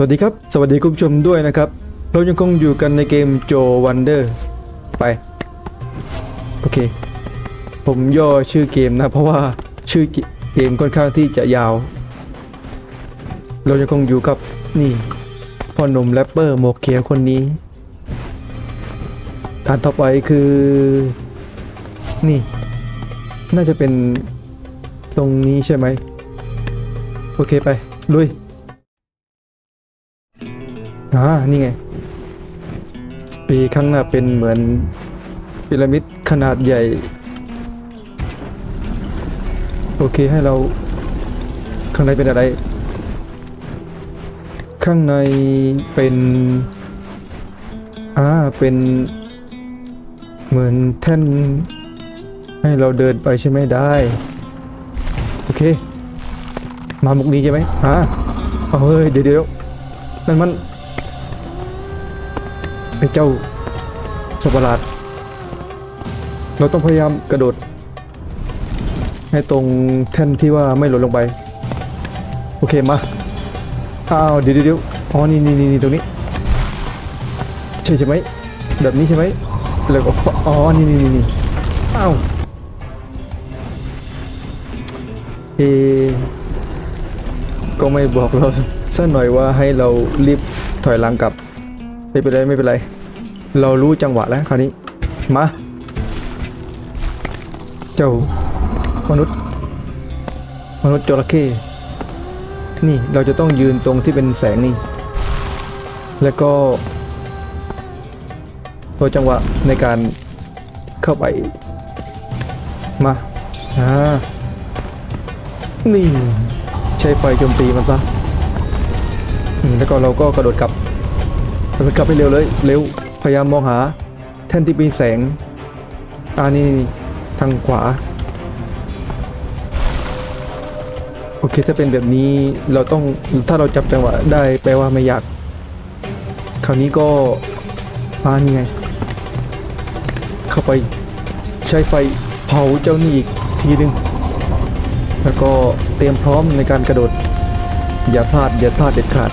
สวัสดีครับ สวัสดีคุณผู้ชมด้วยนะครับ เรายังคงอยู่กันในเกมโจวันเดอร์ไป โอเค ผมย่อชื่อเกมนะ เพราะว่าชื่อเกมค่อนข้างที่จะยาว เรายังคงอยู่กับนี่พ่อหนุ่มแรปเปอร์หมวกเขียวคนนี้อันต่อไปคือ นี่ น่าจะเป็นตรงนี้ใช่ไหม โอเคไปลุย อ่านี่ไง ปีข้างหน้าเป็นเหมือนพีระมิดขนาดใหญ่ โอเคให้เรา ข้างในเป็นอะไร ข้างในเป็นอ่าเป็น เหมือนแท่น ให้เราเดินไปใช่ไหมได้ โอเค มามุกนี้ใช่ไหมอ่าเอาเฮ้ยเดี๋ยวเดี๋ยวนั่นมัน ไอ้เจ้าสัตว์ประหลาด เราต้องพยายามกระโดด ให้ตรงแท่นที่ว่าไม่หล่นลงไป โอเคมา อ้าวเดี๋ยวเดี๋ยวอ๋อนี่นี่นี่ตรงนี้ ใช่ใช่ไหมแบบนี้ใช่ไหมแล้วก็อ๋อนี่นี่นี่อ้าวเอก็ไม่บอกเราสักหน่อยว่าให้เรารีบถอยหลังกลับ ไม่เป็นไรไม่เป็นไร เรารู้จังหวะแล้วคราวนี้ มา เจ้ามนุษย์ มนุษย์จระเข้นี่เราจะต้องยืนตรงที่เป็นแสงนี่ แล้วก็รอจังหวะในการเข้าไป มาอ่านี่ ใช้ไฟโจมตีมันซะแล้วก็เราก็กระโดดกลับ กระกลับไปเร็วเลย เร็ว พยายามมองหา แท่นที่มีแสงอ่านี่นี่ทางขวา โอเค ถ้าเป็นแบบนี้เราต้อง ถ้าเราจับจังหวะได้แปลว่าไม่ยาก คราวนี้ก็อ่านี่ไง เข้าไปใช้ไฟเผาเจ้านี่อีกทีหนึ่งแล้วก็เตรียมพร้อมในการกระโดด อย่าพลาด อย่าพลาดเด็ดขาด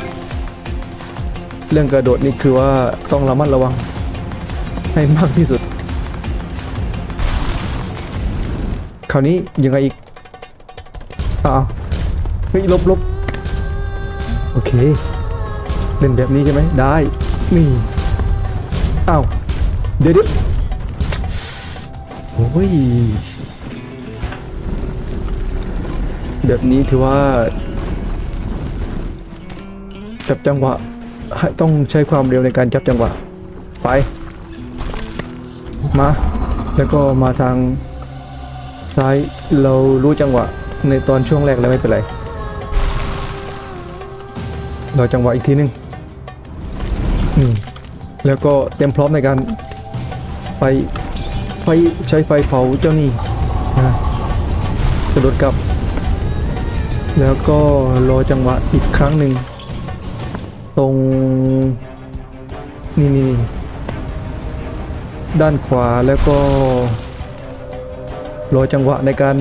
เรื่องกระโดดนี่คือว่าต้องระมัดระวังให้มากที่สุด คราวนี้ยังไงอีกอ้าวเฮ้ยลบลบโอเค เล่นแบบนี้ใช่ไหมได้ นี่อ้าวเดี๋ยวดี๋ยวโอ้ยแบบนี้ถือว่า จับจังหวะ ต้องใช้ความเร็วในการจับจังหวะ ไป มา แล้วก็มาทางซ้ายเรารู้จังหวะในตอนช่วงแรกแล้วไม่เป็นไรราจังหวะอีกทีหนึงนี่แล้วก็เตรียมพร้อมในการไปไฟใช้ไฟเผาเจ้านี่นะกระโดดกลับ แล้วก็รอจังหวะอีกครั้งหนึ่ง ตรงนี่นี่นี่ด้านขวาแล้วก็ รอจังหวะในการ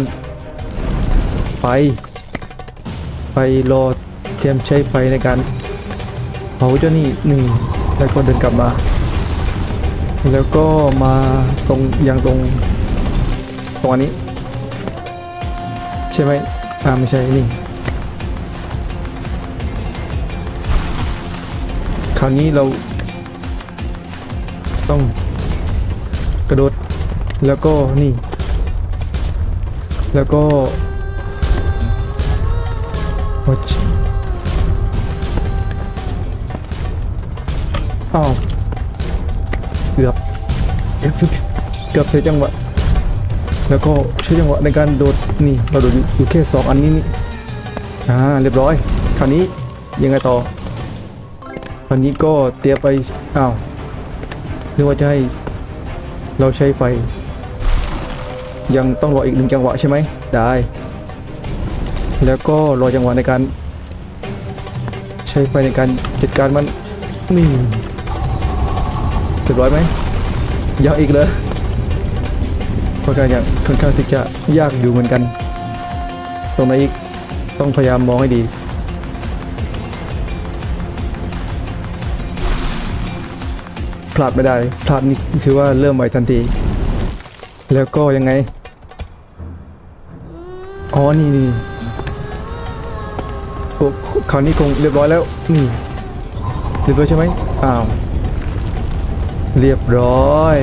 ไปไปรอเตรียมใช้ไฟในการเผาเจ้านี่หนึ่งแล้วก็เดินกลับมา แล้วก็มาตรงยังตรงตรงอันนี้ ใช่ไหมอ่าไม่ใช่นี่ ราวนี้เรา ต้องกระโดด แล้วก็นี่ แล้วก็โอ้ยอ้าวเกือบเกือบเกือบใช้จังหวะแล้วก็ใช้จังหวะในการโดดนี่เราโดดอยู่แค่สองอันนี้นี่อ่าเรียบร้อย คราวนี้ยังไงต่อ วันนี้ก็เตรียมไปอ้าวนึกว่าจะให้เราใช้ไฟ ยังต้องรออีกหนึ่งจังหวะใช่ไหมได้ แล้วก็รอจังหวะในการ ใช้ไฟในการจัดการมันนี่เรียบร้อยไหมยาวอีกเลยค่อนข้างค่อนข้างที่จะยากอยู่เหมือนกัน ตรงไหนอีกต้องพยายามมองให้ดี พลาดไม่ได้ พลาดนี่ถือว่าเริ่มไวทันที แล้วก็ยังไง อ๋อ นี่นี่โอ้คราวนี้คงเรียบร้อยแล้ว นี่เรียบร้อยใช่ไหมอ้าว เรียบร้อย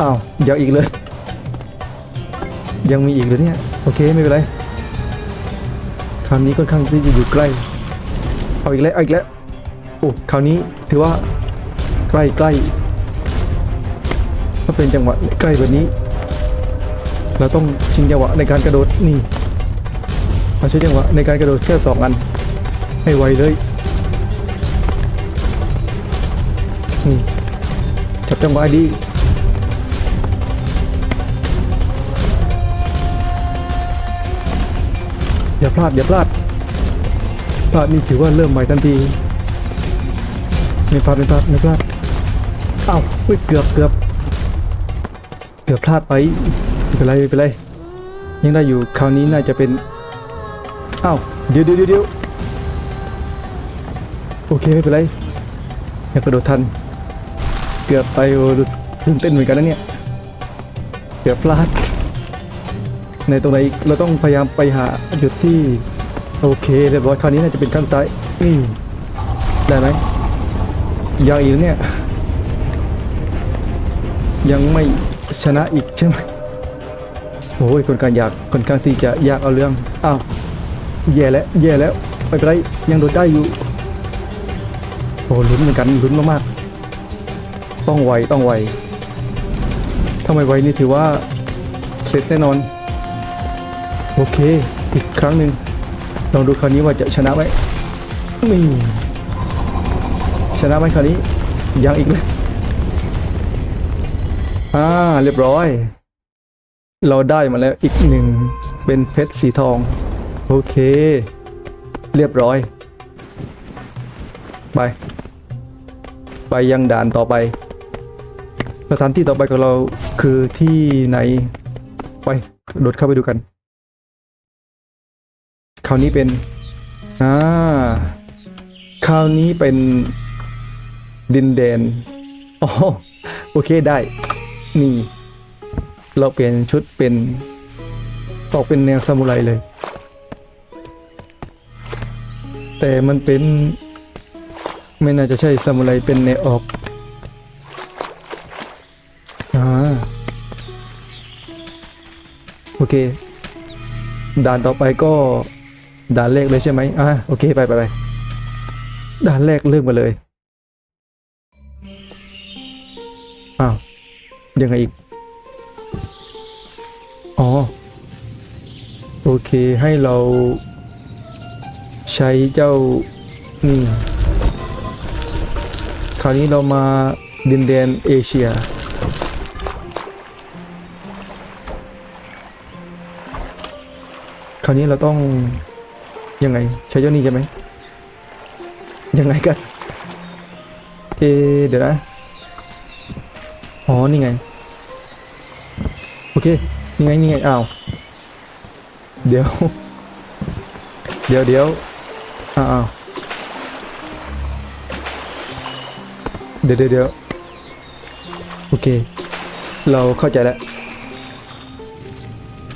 อ้าวยังอีกเลย ยังมีอีกเลยเนี่ย โอเค ไม่เป็นไรคราวนี้ค่อนข้างที่จะอยู่ใกล้ เอาอีกแล้ว เอาอีกแล้ว โอ้ คราวนี้ถือว่า ใกล้ใกล้ถ้าเป็นจังหวะใกล้แบบนี้ เราต้องชิงจังหวะในการกระโดดนี่มาใช้จังหวะในการกระโดดแค่สองอัน ให้ไวเลยนี่จับจังหวะดีอย่าพลาดอย่าพลาดพลาดนี่ถือว่าเริ่มใหม่ทันทีไม่พลาดไม่พลาดไม่พลาด อ้าวเกือบเกือบเกือบพลาดไปไม่เป็นไรไม่เป็นไรยังได้อยู่คราวนี้น่าจะเป็นอ้าวเดี๋ยวเดี๋ยวเดี๋ยวโอเคไม่เป็นไรอยังกระโดดทัน เกือบไปโอ้ตื่นเต้นเหมือนกันนะเนี่ยเกือบพลาด ในตรงไหนอีกเราต้องพยายามไปหาจุดที่ โอเคเรียบร้อยคราวนี้น่าจะเป็นขั้นสุดท้ายนี่ได้ไหมยังอีกเนี่ย ยังไม่ชนะอีกใช่ไหมโอ้ยคนกลางอยากคนกลางที่จะอยากเอาเรื่องอ้าวแย่แล้วแย่แล้วไป็นไรยังโดดได้อยู่โอ้ลุ้นเหมือนกันลุ้นมากๆต้องไวต้องไวถ้าไม่ไวนี่ถือว่าเสร็จแน่นอน โอเคอีกครั้งหนึ่งลองดูคราวนี้ว่าจะชนะไหมนี่ชนะไหมคราวนี้ยังอีกเลย อ่าเรียบร้อย เราได้มาแล้วอีกหนึ่งเป็นเพชรสีทอง โอเค เรียบร้อย ไป ไปยังด่านต่อไป สถานที่ต่อไปของเราคือที่ไหน ไปโดดเข้าไปดูกัน คราวนี้เป็นอ่าคราวนี้เป็นดินแดนอ๋อโอเคได้ นี่ เราเปลี่ยนชุดเป็นออกเป็นแนวซามูไรเลย แต่มันเป็นไม่น่าจะใช่ซามูไรเป็นแนวออกอ่าโอเค ด่านต่อไปก็ด่านแรกเลยใช่ไหมอ่าโอเค ไปไปไปด่านแรกเริ่มมาเลย ยังไงอีก อ๋อ โอเคให้เรา ใช้เจ้า นี่ คราวนี้เรามาดินแดนเอเชีย คราวนี้เราต้อง ยังไง ใช้เจ้านี้ใช่ไหม ยังไงกัน เอเดี๋ยวนะ อ๋อ นี่ไง เคนี่ไงนี่ไงอ้าวเดี๋ยว เดี๋ยวเดี๋ยวอ้าวเดี๋ยวเดี๋ยวเดี๋ยวโอเค เราเข้าใจแล้ว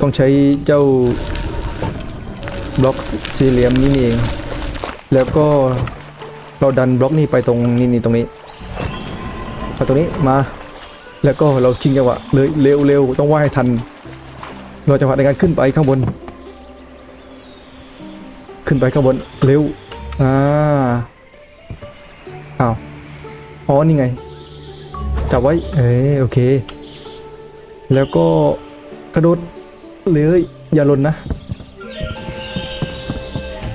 ต้องใช้เจ้าบล็อกสี่เหลี่ยมนี่นี่เอง แล้วก็เราดันบล็อกนี่ไปตรงนี่นี่ตรงนี้ไปตรงนี้มา แล้วก็เราชิงจังหวะเลยเร็วเร็วต้องว่ายทัน เราจังหวะในการขึ้นไปข้างบน ขึ้นไปข้างบนเร็วอ่าอ้าวอ๋อนี่ไงจับไว้เอ้ยโอเค แล้วก็กระโดดเลยอย่าหล่นนะ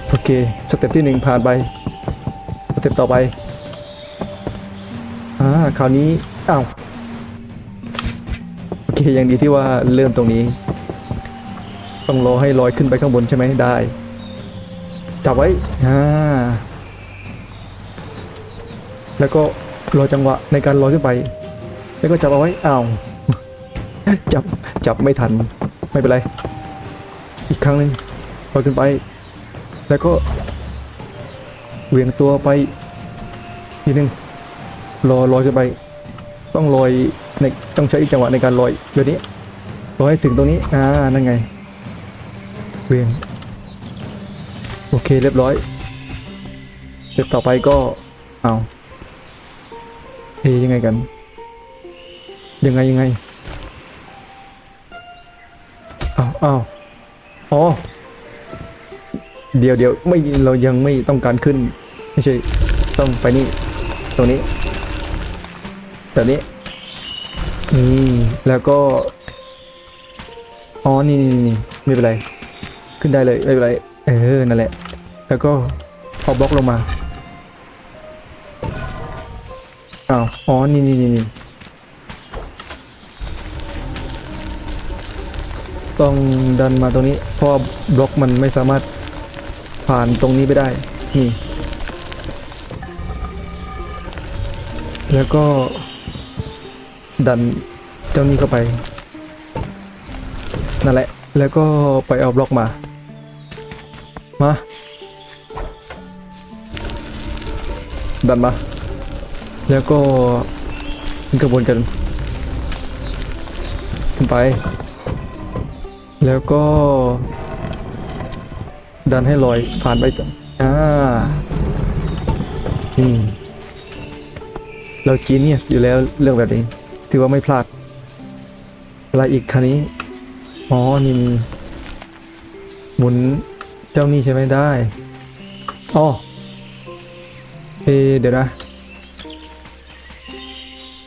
โอเค สเต็ปที่หนึ่งผ่านไป สเต็ปต่อไปอ่าคราวนี้อ้าว เคอย่างดีที่ว่าเริ่มตรงนี้ ต้องรอให้ลอยขึ้นไปข้างบนใช่ไหมได้ จับไว้อ่าแล้วก็รอจังหวะในการลอยขึ้นไป แล้วก็จับเอาไว้อ้าวจับจับไม่ทันไม่เป็นไร อีกครั้งหนึ่งลอยขึ้นไป แล้วก็เหวี่ยงตัวไปทีหนึ่งรอลอยขึ้นไป ต้องลอย ในต้องใช้จังหวะในการลอยเดี๋ยวนี้ลอยถึงตรงนี้อ่านั่นไงเวียงโอเคเรียบร้อยเสร็จต่อไปก็เอาเอยังไงกัน ยังไงยังไงอ้าวอ้าวอ๋อเดี๋ยวเดี๋ยวไม่เรายังไม่ต้องการขึ้น ไม่ใช่ ต้องไปนี่ ตรงนี้แบบนี้ นี่แล้วก็ อ๋อ นี่นี่นี่ไม่เป็นไร ขึ้นได้เลย ไม่เป็นไร เออ นั่นแหละ แล้วก็เอาบล็อกลงมาอ้าวอ๋อ นี่นี่นี่นี่ต้องดันมาตรงนี้ เพราะบล็อกมันไม่สามารถผ่านตรงนี้ไปได้ นี่ แล้วก็ ดันเจ้านี้เข้าไป นั่นแหละ แล้วก็ไปเอาบล็อกมา มา ดันมา แล้วก็ขึ้นกระบวนกัน ขึ้นไป แล้วก็ ดันให้ลอยผ่านไปจ้ะอ่าอืมเราจีเนียสอยู่แล้วเรื่องแบบนี้ ถือว่าไม่พลาด อะไรอีกคันนี้ อ๋อ นี่มีหมุนเจ้านี่ใช่ไหมได้ อ๋อ เอ เดี๋ยวนะ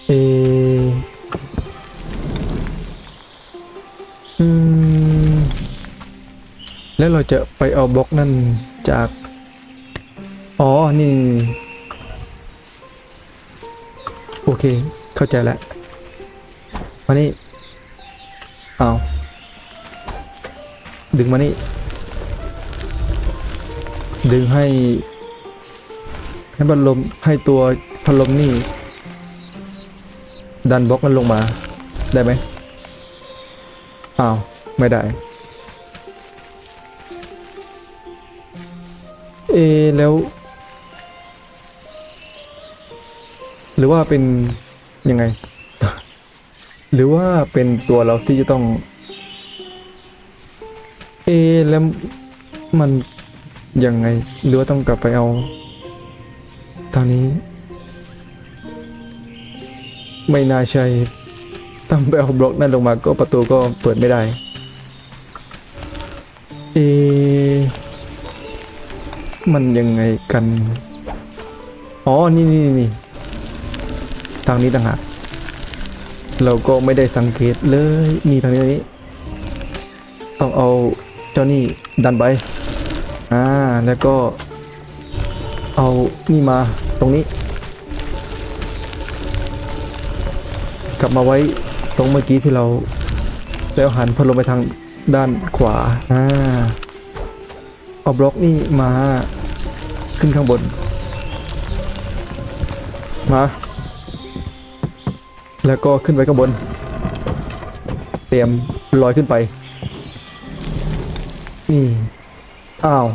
เออืมแล้วเราจะไปเอาบล็อกนั่นจาก อ๋อ นี่ โอเค เข้าใจแล้ว มานี่เอาดึงมานี่ ดึงให้ ให้พัดลมให้ตัวพัดลมนี่ ดันบล็อกมันลงมา ได้ไหมอ้าวไม่ได้ เอแล้ว หรือว่าเป็นยังไง หรือว่าเป็นตัวเราที่จะต้อง เอแล้วมันยังไง หรือว่าต้องกลับไปเอาทางนี้ ไม่น่าใช่ต้องไปเอาบล็อกนั่นลงมาก็ประตูก็เปิดไม่ได้ เอ มันยังไงกัน อ๋อ นี่นี่นี่ทางนี้ต่างหาก เราก็ไม่ได้สังเกตเลยนี่ทางนี้ทางนี้ต้องเอาเจ้านี่ดันไปอ่าแล้วก็ เอานี่มาตรงนี้ กลับมาไว้ตรงเมื่อกี้ที่เราแล้วหันพัดลมไปทางด้านขวาอ่าเอาบล็อกนี่มาขึ้นข้างบน มา แล้วก็ขึ้นไปข้างบน เตรียมลอยขึ้นไปนี่อ้าว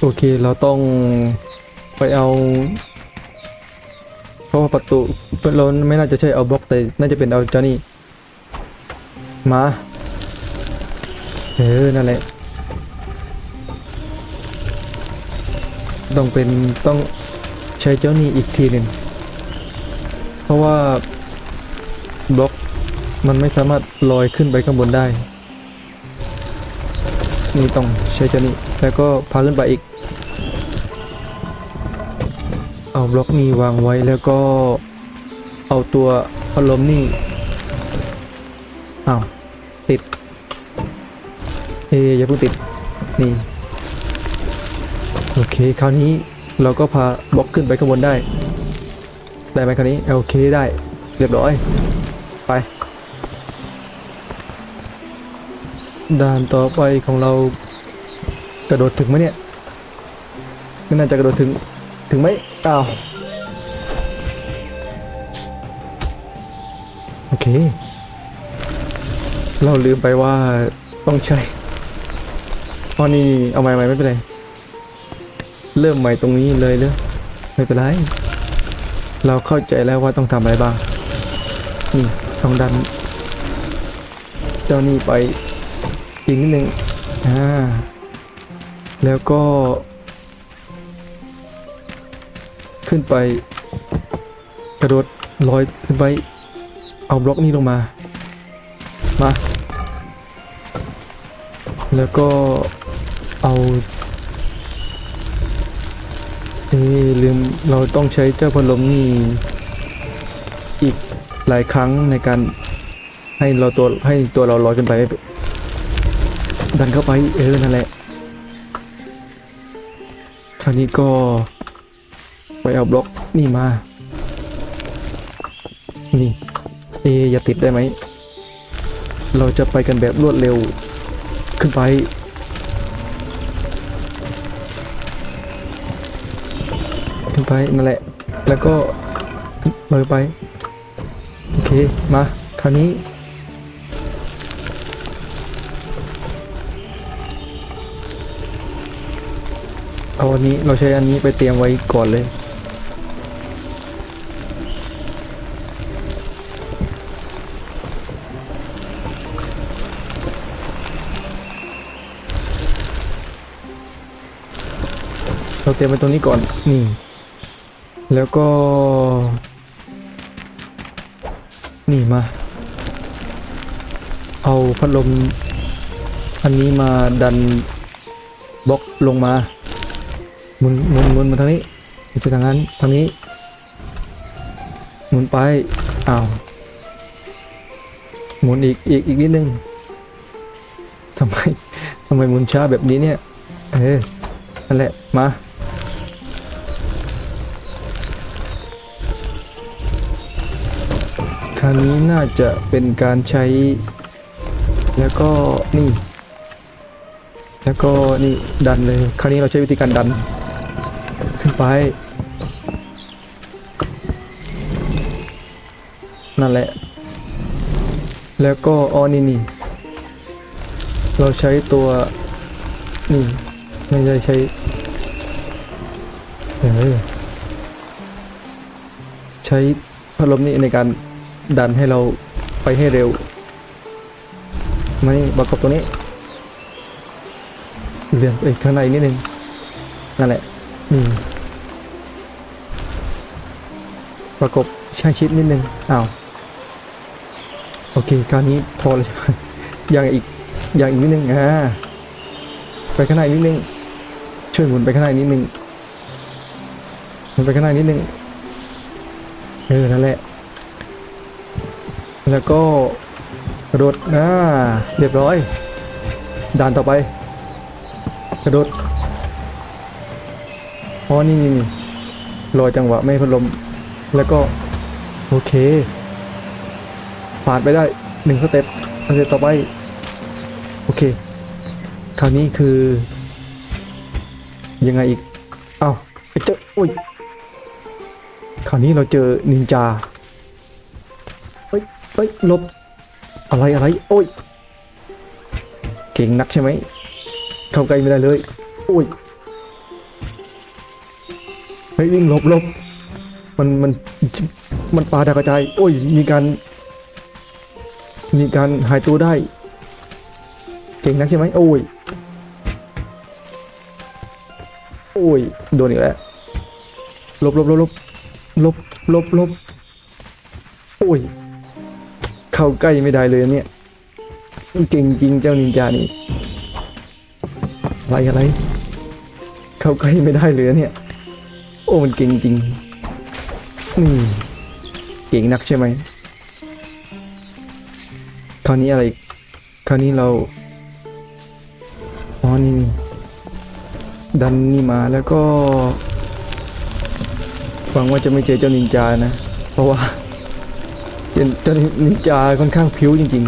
โอเค เราต้องไปเอา เพราะว่าประตูเราไม่น่าจะใช่เอาบล็อกแต่น่าจะเป็นเอาเจ้านี่มา เออ นั่นแหละ ต้องเป็นต้องใช้เจ้านี่อีกทีหนึ่ง เพราะว่าบล็อกมันไม่สามารถลอยขึ้นไปข้างบนได้ นี่ต้องใช้เจ้านี่แล้วก็พาขึ้นไปอีก เอาบล็อกนี้วางไว้แล้วก็เอาตัวพัดลมนี่อ้าวติด เอยอย่าเพิ่งติด นี่ โอเค คราวนี้เราก็พาบล็อกขึ้นไปข้างบนได้ ได้ไหมคราวนี้โอเคได้ เรียบร้อย ไป ด่านต่อไปของเรา กระโดดถึงไหมเนี่ยไม่น่าจะกระโดดถึงถึงไหมอ้าวโอเค เราลืมไปว่าต้องใช้อ๋อนี่เอาใหม่ๆไม่เป็นไร เริ่มใหม่ตรงนี้เลยเลยไม่เป็นไร เราเข้าใจแล้วว่าต้องทำอะไรบ้าง นี่ต้องดัน เจ้านี่ไปอีกนิดนึงอ่าแล้วก็ ขึ้นไป กระโดดลอยขึ้นไป เอาบล็อกนี้ลงมา มา แล้วก็เอาเอ๊ ลืมเราต้องใช้เจ้าพัดลมนี่อีกหลายครั้งในการให้เราตัวให้ตัวเราลอยขึ้นไป ดันเข้าไปเออนั่นแหละคราวนี้ก็ไปเอาบล็อกนี่มา นี่ เอะอย่าติดได้ไหม เราจะไปกันแบบรวดเร็วขึ้นไป ไปนั่นแหละ แล้วก็ลอยไป โอเค มา คราวนี้ เอาอันนี้เราใช้อันนี้ไปเตรียมไว้ก่อนเลยเราเตรียมไว้ตรงนี้ก่อน นี่ แล้วก็ นี่มา เอาพัดลม อันนี้มาดันบล็อกลงมาหมุนหมุนหมุนมาทางนี้ไม่ใช่ทางนั้นทางนี้หมุนไปอ้าวหมุนอีกอีกอีกนิดนึงทำไมทำไมหมุนช้าแบบนี้เนี่ยเออนั่นแหละมา คราวนี้น่าจะเป็นการใช้ แล้วก็นี่ แล้วก็นี่ดันเลย คราวนี้เราใช้วิธีการดัน ขึ้นไป นั่นแหละ แล้วก็อ๋อนี่นี่ เราใช้ตัว นี่ ไม่ได้ใช้เออใช้พัดลมนี่ในการ ดันให้เราไปให้เร็วมานี่ประกอบตัวนี้เลื่อนไปข้างในนิดนึงนั่นแหละนี่ประกบช่างชิดนิดนึงอ้าวโอเคคราวนี้พอเลยใช่ไหมอย่างอีกอย่างอีกนิดนึงอ่าไปข้างในนิดนึงช่วยหมุนไปข้างในนิดนึงหมุนไปข้างในนิดนึงเออนั่นแหละ แล้วก็กระโดดอ่าเรียบร้อย ด่านต่อไป กระโดดอ๋อนี่นี่นี่รอจังหวะไม่พัดลม แล้วก็ โอเค ผ่านไปได้หนึ่งสเต็ปสเต็ปต่อไป โอเค คราวนี้คือ ยังไงอีก เอา้าไปเจออุ้ย คราวนี้เราเจอนินจา เฮ้ยลบอะไรอะไร โอ้ย เก่งนักใช่ไหมเข้าใกล้ไม่ได้เลย โอ้ยเฮ้ยวิ่งลบลบมันมันมันปาดากระจาย โอ้ย มีการ มีการหายตัวได้ เก่งนักใช่ไหมโอ้ย โอ้ย โดนอีกแล้วลบลบลบลบลบลบลบโอ้ย เข้าใกล้ไม่ได้เลยเนี่ยเก่งจริงเจ้านินจานี่อะไรอะไร เข้าใกล้ไม่ได้เลยเนี่ย โอ้มันเก่งจริงนี่เก่งนักใช่ไหมคราวนี้อะไร คราวนี้เราอ๋อนี่นี่ดันนี่มาแล้วก็หวังว่าจะไม่เจอเจ้านินจานะ เพราะว่า เจ้าเจ้านินจาค่อนข้างผิวจริง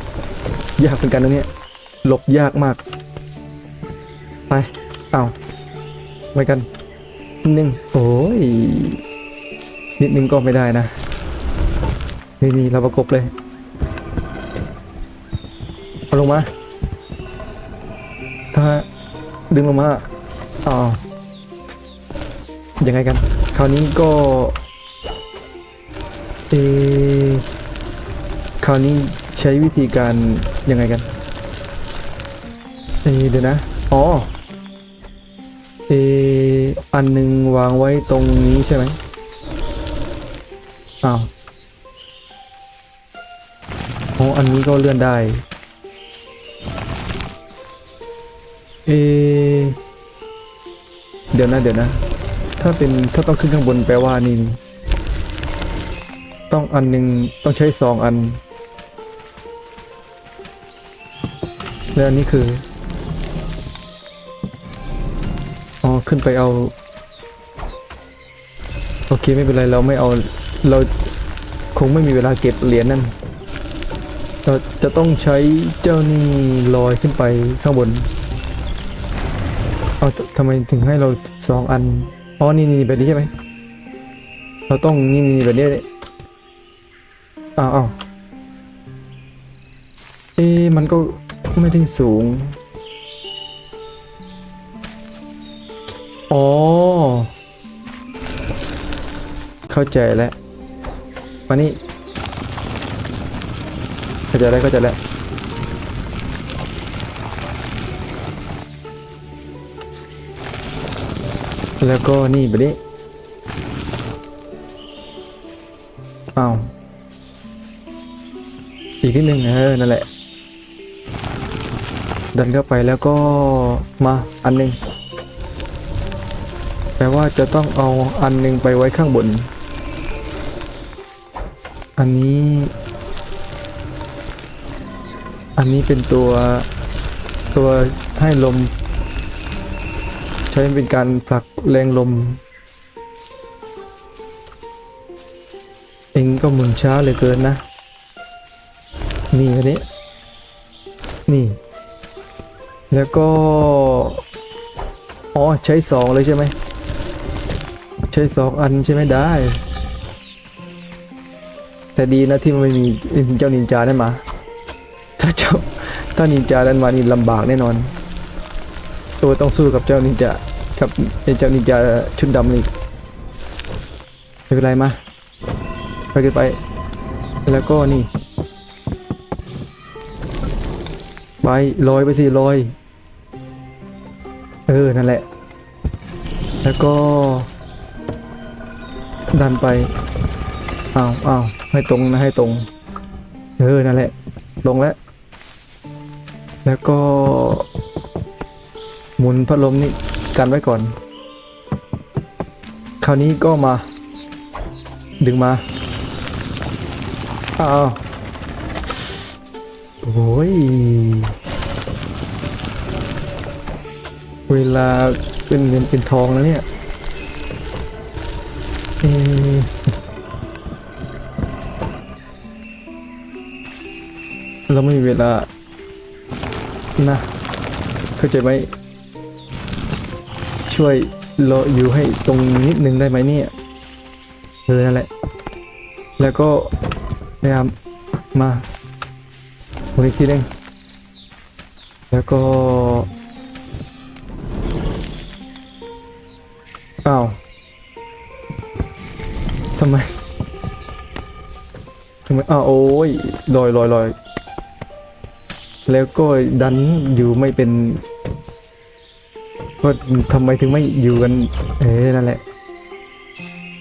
ๆ ยากเหมือนกันนะเนี่ย หลบยากมาก ไป เอาไว้กันนิดนึงโอ้ย นิดนึงก็ไม่ได้นะ นี่นี่เราประกบเลยเอาลงมา ถ้าดึงลงมาอ๋อยังไงกัน คราวนี้ก็ เอะคราวนี้ใช้วิธีการยังไงกันเอะเดี๋ยวนะ อ๋อเอะอันหนึ่งวางไว้ตรงนี้ใช่ไหมอ้าวอ๋ออันนี้ก็เลื่อนได้ เอะเดี๋ยวนะเดี๋ยวนะ ถ้าเป็นถ้าต้องขึ้นข้างบนแปลว่านี่ ต้องอันหนึ่งต้องใช้สองอัน แล้วอันนี้คือ อ๋อ ขึ้นไปเอา โอเคไม่เป็นไรเราไม่เอาเราคงไม่มีเวลาเก็บเหรียญนั่น เราจะต้องใช้เจ้านี่ลอยขึ้นไปข้างบน เอาทำไมถึงให้เราสองอัน อ๋อ นี่นี่แบบนี้ใช่ไหม เราต้องนี่นี่แบบนี้เลย อ้าวอ้าวเอ๊มันก็ไม่ได้สูง อ๋อ เข้าใจแล้วมานี่เข้าใจแล้วเข้าใจแล้วแล้วก็นี่แบบ อีกนิดนึงเออนั่นแหละ ดันเข้าไปแล้วก็มาอันหนึงแปลว่าจะต้องเอาอันหนึงไปไว้ข้างบน อันนี้ อันนี้เป็นตัวตัวให้ลม ใช้เป็นการผลักแรงลมเองก็หมุนช้าเหลือเกินนะ นี่อันนี้นี่ แล้วก็ อ๋อ ใช้สองเลยใช่ไหม ใช้สองอันใช่ไหมได้ แต่ดีนะที่มันไม่มีเจ้านินจานั่นมา ถ้าเจ้าถ้านินจานั้นมานี่ลำบากแน่นอน ตัวต้องสู้กับเจ้านินจากับเจ้านินจาชุดดำนี่ไม่เป็นไรมาไปกันไป แล้วก็นี่ ไปลอยไปสิลอย เออ นั่นแหละ แล้วก็ ดันไปอ้าวอ้าวให้ตรงนะให้ตรง เออ นั่นแหละ ลงแล้ว แล้วก็ หมุนพัดลมนี่กันไว้ก่อน คราวนี้ก็มา ดึงมา อ้าว โอ้ย เวลาเป็นเงินเป็นทองแล้วเนี่ยเอเราไม่มีเวลา นะ เข้าใจไหม ช่วยรออยู่ให้ตรงนิดนึงได้ไหมเนี่ยเออนั่นแหละ แล้วก็พยายามมา โอเคทีนึงแล้วก็อ้าวทำไมทำไมอ้าวโอ้ยลอยลอยลอยแล้วก็ดันอยู่ไม่เป็นว่าทำไมถึงไม่อยู่กัน เอ๊นั่นแหละ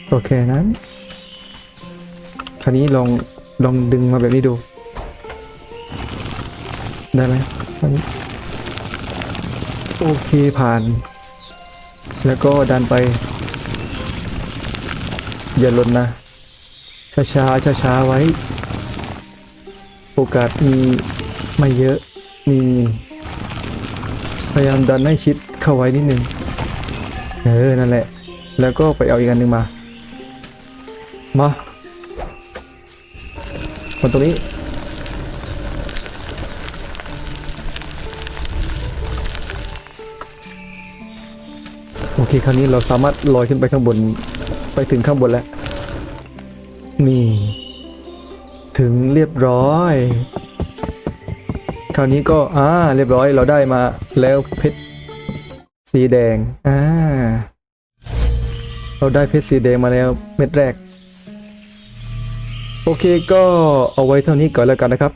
โอเคนั้น คราวนี้ลองลองดึงมาแบบนี้ดู ได้ไหมโอเคผ่าน แล้วก็ดันไป อย่าหล่นนะ ช้าช้าช้าช้าๆไว้ โอกาสมีไม่เยอะ มี พยายามดันให้ชิดเข้าไว้นิดนึง เออ นั่นแหละ แล้วก็ไปเอาอีกอันหนึ่งมา มามาตรงนี้ โอเคคราวนี้เราสามารถลอยขึ้นไปข้างบนไปถึงข้างบนแล้ว นี่ ถึงเรียบร้อย คราวนี้ก็อ่าเรียบร้อยเราได้มาแล้วเพชรสีแดงอ่าเราได้เพชรสีแดงมาแล้วเม็ดแรก โอเคก็เอาไว้เท่านี้ก่อนแล้วกันนะครับ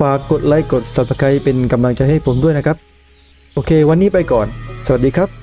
ฝากกดไลค์กด subscribe เป็นกำลังใจให้ผมด้วยนะครับ โอเค วันนี้ไปก่อน สวัสดีครับ